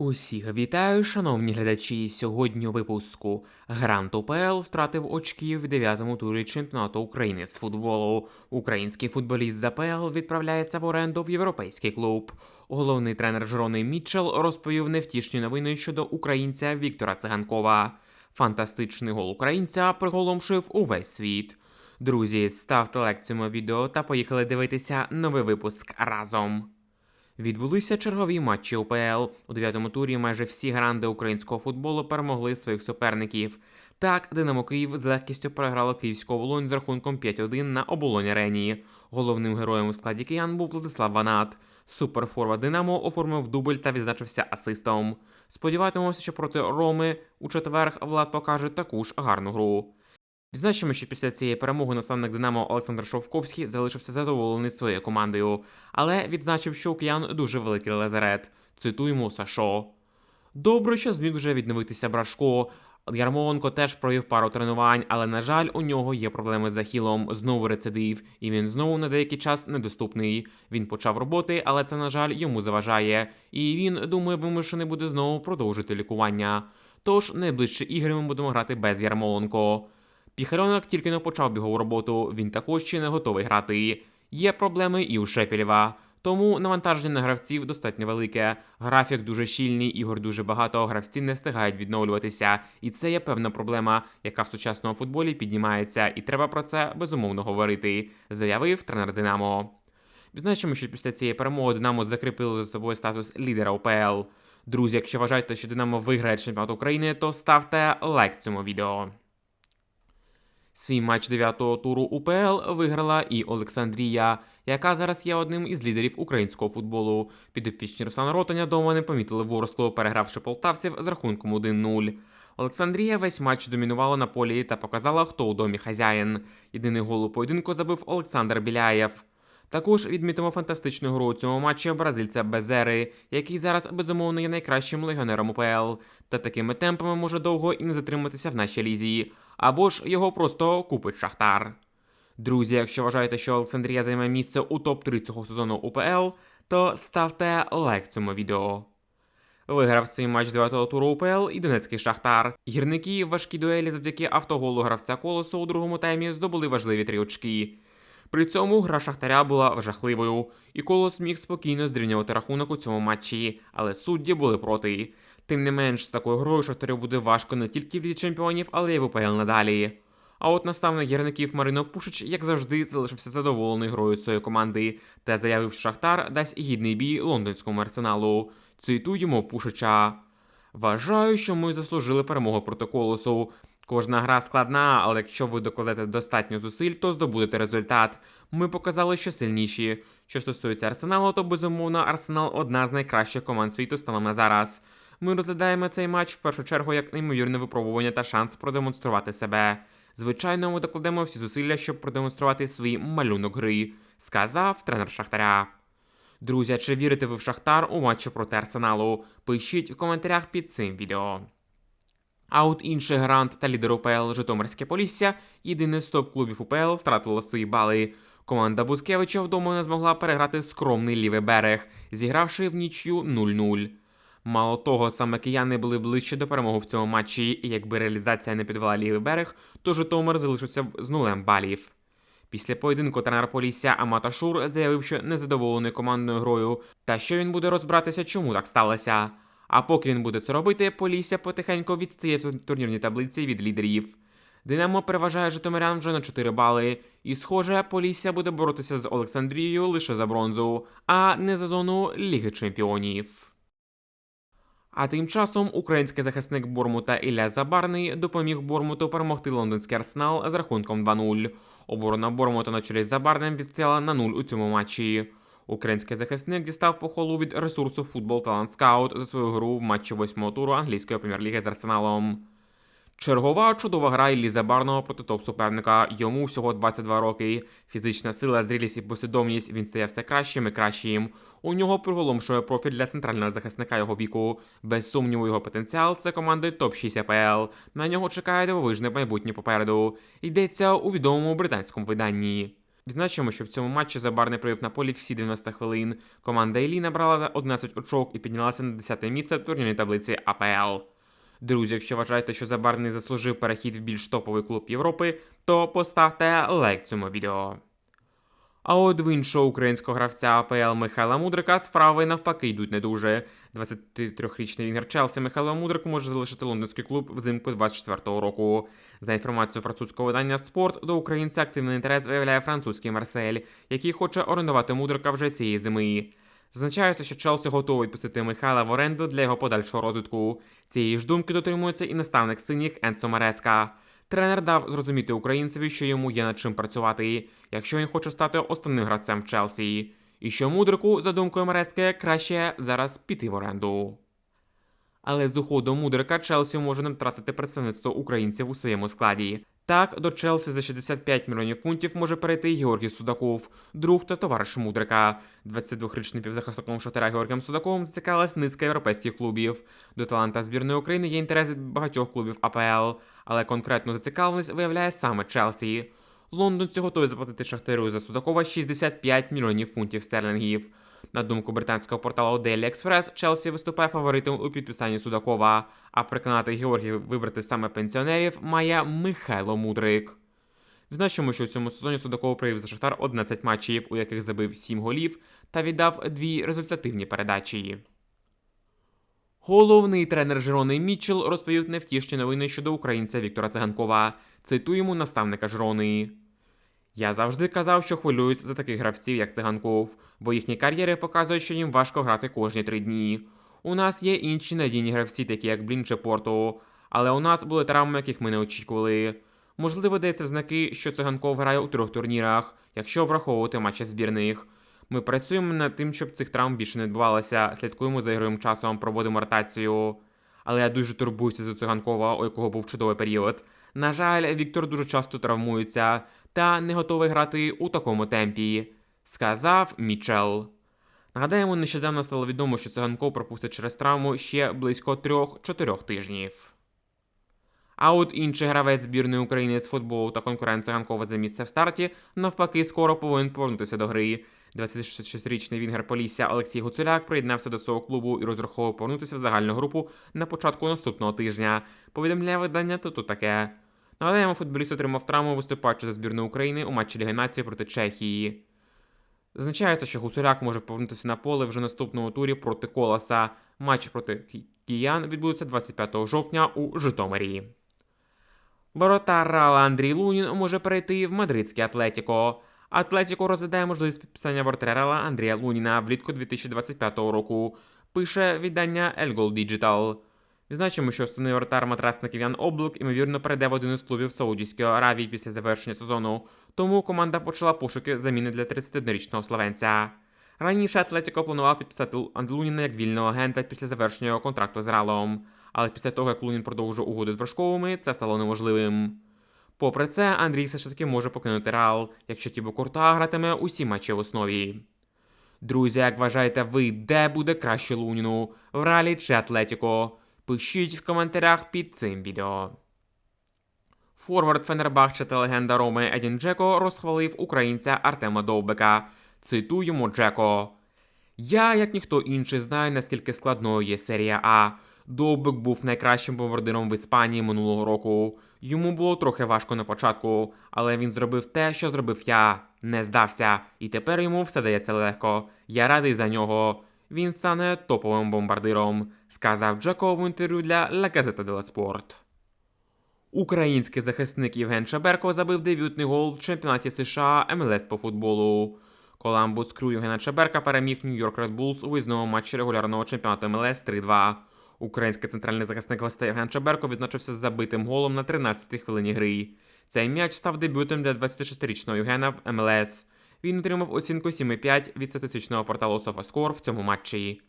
Усіх вітаю, шановні глядачі. Сьогодні у випуску Грант УПЛ втратив очки в дев'ятому турі чемпіонату України з футболу. Український футболіст з АПЛ відправляється в оренду в європейський клуб. Головний тренер Жрони Мітчелл розповів невтішні новини щодо українця Віктора Циганкова. Фантастичний гол українця приголомшив увесь світ. Друзі, ставте лайк цьому відео та поїхали дивитися новий випуск разом. Відбулися чергові матчі УПЛ. У дев'ятому турі майже всі гранди українського футболу перемогли своїх суперників. Так, Динамо Київ з легкістю переграло київську оболонь з рахунком 5-1 на оболонь арені. Головним героєм у складі киян був Владислав Ванат. Суперфорвард Динамо оформив дубль та відзначився асистом. Сподіватимемося, що проти Роми у четверг Влад покаже таку ж гарну гру. Відзначимо, що після цієї перемоги наставник Динамо Олександр Шовковський залишився задоволений своєю командою, але відзначив, що у киян дуже великий лазарет. Цитуємо Сашо. Добре, що зміг вже відновитися Брашко. Ярмоленко теж провів пару тренувань, але, на жаль, у нього є проблеми з ахілом, знову рецидив, і він знову на деякий час недоступний. Він почав роботи, але це, на жаль, йому заважає. І він думає, вимушений буде знову продовжити лікування. Тож найближчі ігри ми будемо грати без Ярмоленко. Піхальонок тільки не почав бігову роботу, він також ще не готовий грати. Є проблеми і у Шепілєва. Тому навантаження на гравців достатньо велике. Графік дуже щільний, ігор дуже багато, гравці не встигають відновлюватися. І це є певна проблема, яка в сучасному футболі піднімається, і треба про це безумовно говорити, заявив тренер Динамо. Відзначимо, що після цієї перемоги Динамо закріпило за собою статус лідера УПЛ. Друзі, якщо вважаєте, що Динамо виграє чемпіонат України, то ставте лайк цьому відео. Свій матч 9-го туру УПЛ виграла і Олександрія, яка зараз є одним із лідерів українського футболу. Підопічні Руслана Ротаня дома не помітили ворслу, перегравши полтавців з рахунком 1-0. Олександрія весь матч домінувала на полі та показала, хто у домі хазяїн. Єдиний гол у поєдинку забив Олександр Біляєв. Також відмітимо фантастичну гру у цьому матчі бразильця Безери, який зараз безумовно є найкращим легіонером УПЛ, та такими темпами може довго і не затриматися в нашій лізі, або ж його просто купить Шахтар. Друзі, якщо вважаєте, що Олександрія займе місце у топ-3 цього сезону УПЛ, то ставте лайк цьому відео. Виграв свій матч 9-го туру УПЛ і Донецький Шахтар. Гірники в важкій дуелі завдяки автоголу гравця колосу у другому таймі здобули важливі три очки. При цьому гра Шахтаря була жахливою, і колос міг спокійно зрівнювати рахунок у цьому матчі, але судді були проти. Тим не менш, з такою грою Шахтарю буде важко не тільки в Лізі чемпіонів, але й в УПЛ надалі. А от наставник гірників Марино Пушич, як завжди, залишився задоволений грою своєї команди та заявив, що Шахтар дасть гідний бій лондонському арсеналу. Цитуємо Пушича. Вважаю, що ми заслужили перемогу проти колосу. Кожна гра складна, але якщо ви докладете достатньо зусиль, то здобудете результат. Ми показали, що сильніші. Що стосується арсеналу, то безумовно Арсенал одна з найкращих команд світу станом на зараз. Ми розглядаємо цей матч в першу чергу як неймовірне випробування та шанс продемонструвати себе. Звичайно, ми докладемо всі зусилля, щоб продемонструвати свій малюнок гри, сказав тренер Шахтаря. Друзі, чи вірите ви в Шахтар у матчі проти Арсеналу? Пишіть в коментарях під цим відео. А от інший грант та лідер УПЛ Житомирське Полісся, єдиний з топ-клубів УПЛ, втратило свої бали. Команда Буткевича вдома не змогла переграти скромний лівий берег, зігравши в нічю 0-0. Мало того, саме кияни були ближче до перемоги в цьому матчі, і якби реалізація не підвела лівий берег, то Житомир залишився з нулем балів. Після поєдинку тренер Полісся Амата Шур заявив, що незадоволений командною грою, та що він буде розбиратися, чому так сталося. А поки він буде це робити, Полісся потихеньку відстає в турнірній таблиці від лідерів. Динамо переважає Житомирян вже на 4 бали, і, схоже, Полісся буде боротися з Олександрією лише за бронзу, а не за зону Ліги Чемпіонів. А тим часом український захисник Бормута Ілля Забарний допоміг Бормуту перемогти лондонський арсенал з рахунком 2-0. Оборона Бормута на чолі з Забарним відстояла на 0 у цьому матчі. Український захисник дістав похолу від ресурсу Футбол Талант Скаут за свою гру в матчі восьмого туру англійської прем'єр-ліги з Арсеналом. Чергова чудова гра Іллі Забарного проти топ-суперника. Йому всього 22 роки. Фізична сила, зрілість і послідовність він стає все кращим і кращим. У нього приголомшує профіль для центрального захисника його віку. Без сумніву, його потенціал це команди топ-6 АПЛ. На нього чекає дивовижне майбутнє попереду. Йдеться у відомому британському виданні. Відзначимо, що в цьому матчі забар не провів на полі всі 90 хвилин. Команда Ілі набрала 11 очок і піднялася на 10 місце в турнірній таблиці АПЛ. Друзі, якщо вважаєте, що Забарний заслужив перехід в більш топовий клуб Європи, то поставте лайк цьому відео. А от в іншого українського гравця АПЛ Михайла Мудрика справи навпаки йдуть не дуже. 23-річний вінгер Челсі Михайло Мудрик може залишити лондонський клуб взимку 24-го року. За інформацією французького видання Спорт, до українця активний інтерес виявляє французький Марсель, який хоче орендувати Мудрика вже цієї зими. Зазначається, що Челсі готовий пустити Михайла в оренду для його подальшого розвитку. Цієї ж думки дотримується і наставник синіх Енсо Мареска. Тренер дав зрозуміти українцеві, що йому є над чим працювати, якщо він хоче стати основним гравцем в Челсі. І що мудрику, за думкою Мерески, краще зараз піти в оренду. Але з уходом мудрика Челсі може не втратити представництво українців у своєму складі. Так, до Челсі за 65 мільйонів фунтів може перейти Георгій Судаков, друг та товариш мудрика. 22-річний півзахисником Шатера Георгієм Судаковим зацікавилась низка європейських клубів. До таланта збірної України є інтерес від багатьох клубів АПЛ, але конкретну зацікавленість виявляє саме Челсі. Лондонці готові заплатити Шахтарю за Судакова 65 мільйонів фунтів стерлінгів. На думку британського порталу Daily Express, Челсі виступає фаворитом у підписанні Судакова, а переконати Георгів вибрати саме пенсіонерів має Михайло Мудрик. Відзначимо, що у цьому сезоні Судаков провів за Шахтар 11 матчів, у яких забив 7 голів та віддав дві результативні передачі. Головний тренер Жирони Мітчелл розповів невтішні новини щодо українця Віктора Циганкова. Цитуємо наставника Жирони. Я завжди казав, що хвилююсь за таких гравців, як циганков, бо їхні кар'єри показують, що їм важко грати кожні три дні. У нас є інші надійні гравці, такі як Блін чи Порту, але у нас були травми, яких ми не очікували. Можливо, дається в знаки, що циганков грає у трьох турнірах, якщо враховувати матчі збірних. Ми працюємо над тим, щоб цих травм більше не відбувалося, слідкуємо за ігровим часом, проводимо ротацію. Але я дуже турбуюся за циганкова, у якого був чудовий період. На жаль, Віктор дуже часто травмується та не готовий грати у такому темпі, сказав Мічел. Нагадаємо, нещодавно стало відомо, що циганков пропустить через травму ще близько 3-4 тижнів. А от інший гравець збірної України з футболу та конкурент циганкова за місце в старті навпаки скоро повинен повернутися до гри. 26-річний вінгер Полісся Олексій Гуцуляк приєднався до свого клубу і розраховував повернутися в загальну групу на початку наступного тижня. Повідомляє видання тут таке. Нагадаємо, футболіст отримав травму, виступаючи за збірну України у матчі Ліги Нації проти Чехії. Зазначається, що Гусуляк може повернутися на поле вже наступному турі проти Колоса. Матч проти киян відбудеться 25 жовтня у Житомирі. Воротар Рала Андрій Лунін може перейти в мадридське Атлетіко. Атлетіко розглядає можливість підписання воротаря Рала Андрія Луніна влітку 2025 року. Пише видання El Gol Digital. Відзначимо, що основний воротар матрасників Ян Облик, ймовірно, перейде в один із клубів Саудівської Аравії після завершення сезону, тому команда почала пошуки заміни для 31-річного словенця. Раніше Атлетіко планував підписати Луніна як вільного агента після завершення його контракту з Ралом, але після того, як Лунін продовжив угоду з вершковими, це стало неможливим. Попри це, Андрій все ж таки може покинути Реал, якщо Тібо Куртуа гратиме усі матчі в основі. Друзі, як вважаєте ви, де буде краще Луніну? В Ралі чи Атлетіко? Пишіть в коментарях під цим відео. Форвард Фенербахче та легенда Роми Едін Джеко розхвалив українця Артема Довбека. Цитуємо Джеко. Я, як ніхто інший, знаю, наскільки складною є серія А. Довбик був найкращим бомбардиром в Іспанії минулого року. Йому було трохи важко на початку, але він зробив те, що зробив я. Не здався, і тепер йому все дається легко. Я радий за нього. Він стане топовим бомбардиром, сказав Джеко в інтерв'ю для La Gazzetta dello Sport. Український захисник Євген Чаберко забив дебютний гол в чемпіонаті США МЛС по футболу. Коламбус Крю Євгена Чаберка переміг Нью-Йорк Red Bulls у виїзному матчі регулярного чемпіонату МЛС 3-2. Український центральний захисник гостей Євген Чаберко відзначився забитим голом на 13-й хвилині гри. Цей м'яч став дебютом для 26-річного Євгена в МЛС. Він отримав оцінку 7,5 від статистичного порталу SofaScore в цьому матчі.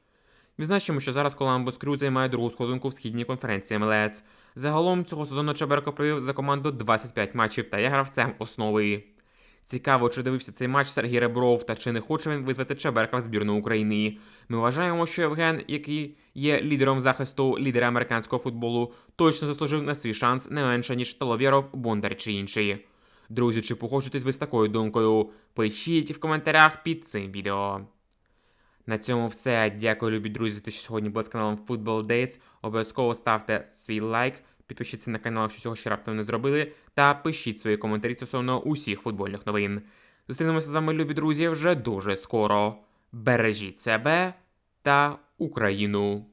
Відзначимо, що зараз Коламбус Крю займає другу сходинку в східній конференції МЛС. Загалом цього сезону Чаберко провів за команду 25 матчів та є гравцем основи. Цікаво, чи дивився цей матч Сергій Ребров та чи не хоче він визвати Чаберка в збірну України. Ми вважаємо, що Євген, який є лідером захисту лідера американського футболу, точно заслужив на свій шанс не менше ніж Таловєров, Бондар чи інші. Друзі, чи погоджуєтесь ви з такою думкою? Пишіть в коментарях під цим відео. На цьому все. Дякую, любі друзі, що сьогодні були з каналом Football Days. Обов'язково ставте свій лайк, підпишіться на канал, якщо цього ще раптом не зробили, та пишіть свої коментарі стосовно усіх футбольних новин. Зустрінемося з вами, любі друзі, вже дуже скоро. Бережіть себе та Україну.